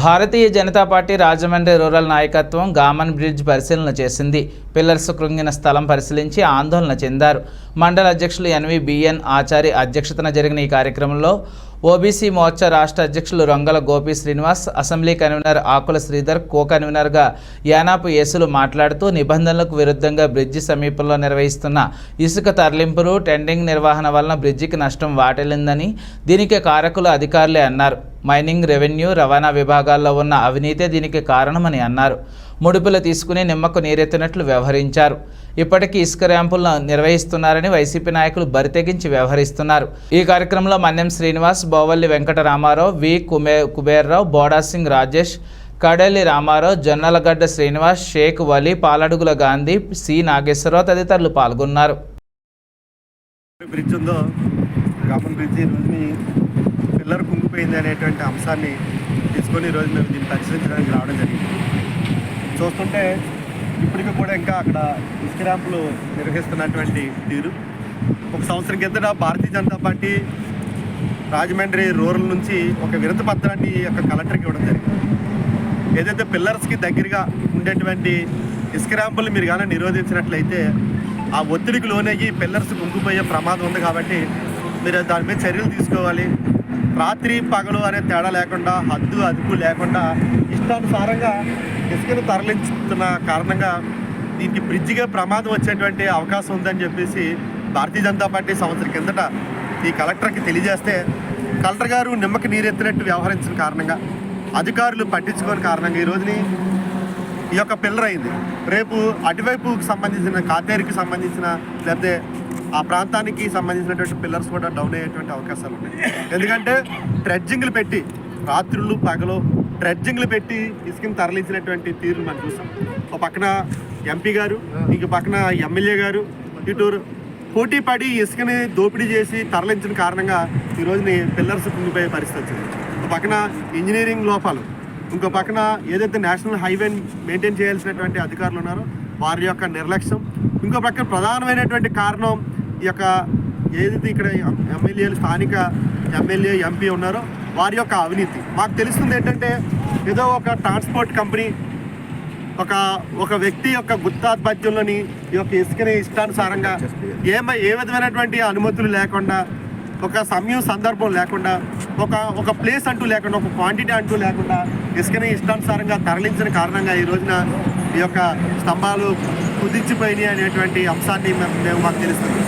భారతీయ Janata party Rajahmundry rural నాయకత్వం Gammon bridge పరిశీలన చేసింది. పిల్లర్స్ కృంగిన స్థలం పరిశీలించి ఆందోళన చెందారు. మండల అధ్యక్షులు ఎన్వి బిఎన్ ఆచారి అధ్యక్షతన జరిగిన ఈ కార్యక్రమంలో ఓబీసీ మోర్చా రాష్ట్ర అధ్యక్షులు Rongala Gopi Srinivas assembly convener Akula Sridhar co కన్వీనర్గా యానాపు యేసులు మాట్లాడుతూ నిబంధనలకు విరుద్ధంగా బ్రిడ్జి సమీపంలో నిర్వహిస్తున్న ఇసుక తరలింపులు టెండింగ్ నిర్వహణ వలన బ్రిడ్జికి నష్టం వాటిల్లిందని దీనికి కారకులు అధికారులే అన్నారు. మైనింగ్ రెవెన్యూ రవాణా విభాగాల్లో ఉన్న అవినీతే దీనికి కారణమని అన్నారు. ముడుపులు తీసుకుని నిమ్మకు నీరెత్తినట్లు వ్యవహరించారు. ఇప్పటికీ ఇసుక ర్యాంపులను నిర్వహిస్తున్నారని వైసీపీ నాయకులు బరితెగించి వ్యవహరిస్తున్నారు. ఈ కార్యక్రమంలో మన్యం శ్రీనివాస్ బోవల్లి వెంకట రామారావు వి. కుమే కుబేర్రావు బోడాసింగ్ రాజేష్ కడలి రామారావు జొన్నలగడ్డ శ్రీనివాస్ షేక్ వలి పాలడుగుల గాంధీ సి. నాగేశ్వరరావు తదితరులు పాల్గొన్నారు. బ్రిడ్జ్ ఉందో కామన్ బ్రిడ్జ్ ఈ పిల్లర్ కుంగిపోయింది అనేటువంటి అంశాన్ని తీసుకొని ఈరోజు మేము దీన్ని పరిశీలించడానికి రావడం జరిగింది. చూస్తుంటే ఇప్పటికీ కూడా ఇంకా అక్కడ ఇసుక ర్యాంపులు నిర్వహిస్తున్నటువంటి తీరు. ఒక సంవత్సరం కిందట భారతీయ జనతా పార్టీ రాజమండ్రి రూరల్ నుంచి ఒక వినతి పత్రాన్ని యొక్క కలెక్టర్కి ఇవ్వడం జరిగింది. ఏదైతే పిల్లర్స్కి దగ్గరగా ఉండేటువంటి ఇసుక ర్యాంపులు మీరు కానీ నిరోధించినట్లయితే ఆ ఒత్తిడికి లోనయ్యి పిల్లర్స్ కుంగిపోయే ప్రమాదం ఉంది కాబట్టి మీరు దాని మీద చర్యలు తీసుకోవాలి. రాత్రి పగలు అనే తేడా లేకుండా హద్దు అదుపు లేకుండా ఇష్టానుసారంగా ఇసుకను తరలించుతున్న కారణంగా దీనికి బ్రిడ్జిగా ప్రమాదం వచ్చేటువంటి అవకాశం ఉందని చెప్పేసి భారతీయ జనతా పార్టీ సంవత్సరం కిందట ఈ కలెక్టర్కి తెలియజేస్తే కలెక్టర్ గారు నిమ్మకి నీరెత్తినట్టు వ్యవహరించిన కారణంగా అధికారులు పట్టించుకోని కారణంగా ఈ రోజుని ఈ యొక్క పిల్లర్ అయింది. రేపు అటువైపుకి సంబంధించిన కాతేరికి సంబంధించిన లేకపోతే ఆ ప్రాంతానికి సంబంధించినటువంటి పిల్లర్స్ కూడా డౌన్ అయ్యేటువంటి అవకాశాలు ఉన్నాయి. ఎందుకంటే ట్రెడ్జింగ్లు పెట్టి రాత్రులు పగలు డ్రెడ్జింగ్లు పెట్టి ఇసుకని తరలించినటువంటి తీరు మనం చూసాం. ఒక పక్కన ఎంపీ గారు ఇంక పక్కన ఎమ్మెల్యే గారు ఇటు పోటీ పడి ఇసుకని దోపిడీ చేసి తరలించిన కారణంగా ఈ రోజుని పిల్లర్స్ కుంగిపోయే పరిస్థితి వచ్చింది. ఒక పక్కన ఇంజనీరింగ్ లోపాలు ఇంకో పక్కన ఏదైతే నేషనల్ హైవే మెయింటైన్ చేయాల్సినటువంటి అధికారులు ఉన్నారో వారి యొక్క నిర్లక్ష్యం ఇంకో పక్కన ప్రధానమైనటువంటి కారణం ఈ యొక్క ఏదైతే ఇక్కడ ఎమ్మెల్యేలు స్థానిక ఎమ్మెల్యే ఎంపీ ఉన్నారో వారి యొక్క అవినీతి. మాకు తెలుస్తుంది ఏంటంటే ఏదో ఒక ట్రాన్స్పోర్ట్ కంపెనీ ఒక ఒక వ్యక్తి యొక్క గుత్తాధిపత్యంలోని ఈ యొక్క ఇసుకని ఇష్టానుసారంగా ఏమై ఏ విధమైనటువంటి అనుమతులు లేకుండా ఒక సమయం సందర్భం లేకుండా ఒక ఒక ప్లేస్ అంటూ లేకుండా ఒక క్వాంటిటీ అంటూ లేకుండా ఇసుకని ఇష్టానుసారంగా తరలించిన కారణంగా ఈ రోజున ఈ యొక్క స్తంభాలు కుదించిపోయినాయి అనేటువంటి అంశాన్ని మేము మేము మాకు తెలుస్తుంది.